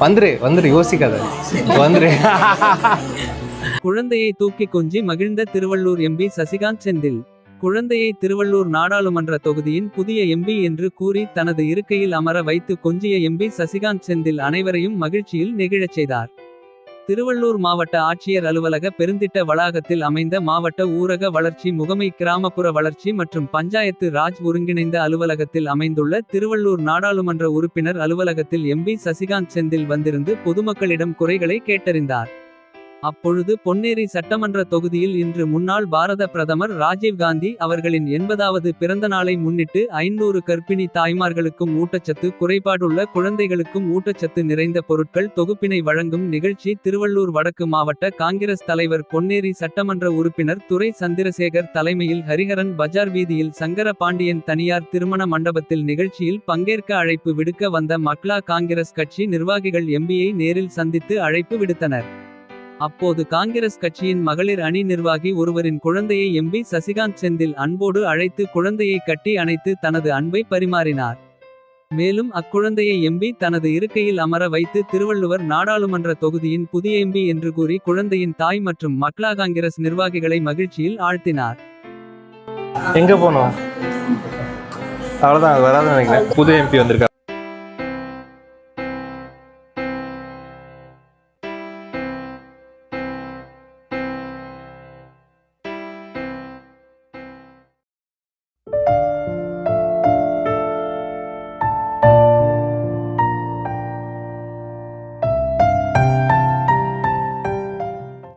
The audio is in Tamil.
வந்துரு வந்துரு யோசிக்காத. வந்துரு. குழந்தையை தூக்கி கொஞ்சி மகிழ்ந்த திருவள்ளூர் எம்பி சசிகாந்த் செந்தில். குழந்தையை திருவள்ளூர் நாடாளுமன்ற தொகுதியின் புதிய எம்பி என்று கூறி தனது இருக்கையில் அமர வைத்து கொஞ்சிய எம்பி சசிகாந்த் செந்தில் அனைவரையும் மகிழ்ச்சியில் நெகிழச் செய்தார். திருவள்ளூர் மாவட்ட ஆட்சியர் அலுவலக பெருந்திட்ட வளாகத்தில் அமைந்த மாவட்ட ஊரக வளர்ச்சி முகமை கிராமப்புற வளர்ச்சி மற்றும் பஞ்சாயத்து ராஜ் ஒருங்கிணைந்த அலுவலகத்தில் அமைந்துள்ள திருவள்ளூர் நாடாளுமன்ற உறுப்பினர் அலுவலகத்தில் எம்பி சசிகாந்த் செந்தில் வந்திருந்து பொதுமக்களிடம் குறைகளை கேட்டறிந்தார். அப்பொழுது பொன்னேரி சட்டமன்ற தொகுதியில் இன்று முன்னாள் பாரத பிரதமர் ராஜீவ் காந்தி அவர்களின் எண்பதாவது பிறந்த நாளை முன்னிட்டு ஐநூறு கர்ப்பிணி தாய்மார்களுக்கும் ஊட்டச்சத்து குறைபாடுள்ள குழந்தைகளுக்கும் ஊட்டச்சத்து நிறைந்த பொருட்கள் தொகுப்பினை வழங்கும் நிகழ்ச்சி திருவள்ளூர் வடக்கு மாவட்ட காங்கிரஸ் தலைவர் பொன்னேரி சட்டமன்ற உறுப்பினர் துரை சந்திரசேகர் தலைமையில் ஹரிஹரன் பஜார் வீதியில் சங்கர பாண்டியன் தனியார் திருமண மண்டபத்தில் நிகழ்ச்சியில் பங்கேற்க அழைப்பு விடுக்க வந்த மக்ளா காங்கிரஸ் கட்சி நிர்வாகிகள் எம்பியை நேரில் சந்தித்து அழைப்பு விடுத்தனர். அப்போது காங்கிரஸ் கட்சியின் மகளிர் அணி நிர்வாகி ஒருவரின் குழந்தையை எம்பி சசிகாந்த் செந்தில் அன்போடு அழைத்து குழந்தையை கட்டி அணைத்து தனது அன்பை பரிமாறினார். மேலும் அக்குழந்தையை எம்பி தனது இருக்கையில் அமர வைத்து திருவள்ளுவர் நாடாளுமன்ற தொகுதியின் புதிய எம்பி என்று கூறி குழந்தையின் தாய் மற்றும் மக்ளா காங்கிரஸ் நிர்வாகிகளை மகிழ்ச்சியில் ஆழ்த்தினார். எங்க போனோம்? அவ்வளவுதான் வராதுன்னு நினைக்கிறேன் புது எம்பி வந்திருக்கா